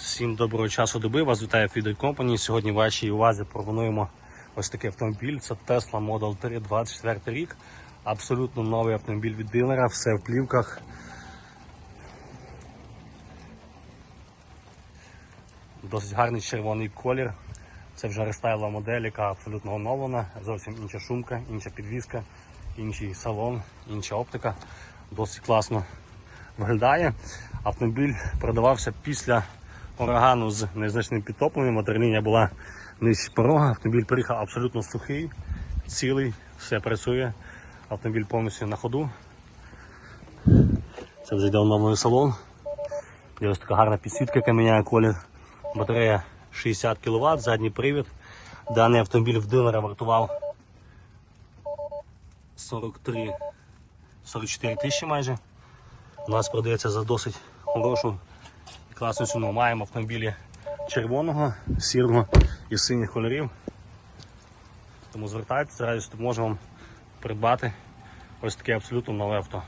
Всім доброго часу доби. Вас вітає Feeder Company. Сьогодні в вашій увазі пропонуємо ось такий автомобіль. Це Tesla Model 3 24 рік. Абсолютно новий автомобіль від дилера, все в плівках. Досить гарний червоний колір. Це вже рестайлова модель, яка абсолютно оновлена. Зовсім інша шумка, інша підвізка, інший салон, інша оптика. Досить класно виглядає. Автомобіль продавався після урагану з незначним підтопленням. Моторлінія була нижче порога. Автомобіль приїхав абсолютно сухий, цілий, все працює. Автомобіль повністю на ходу. Це вже йде оновлений салон. Є ось така гарна підсвітка, яка міняє колір. Батарея 60 кВт, задній привід. Даний автомобіль в дилера вартував 43 44 тисячі майже. У нас продається за досить хорошу і класну. Маємо автомобілі червоного, сірого і синіх кольорів. Тому звертайтеся, радість можемо вам придбати ось таке абсолютно нове авто.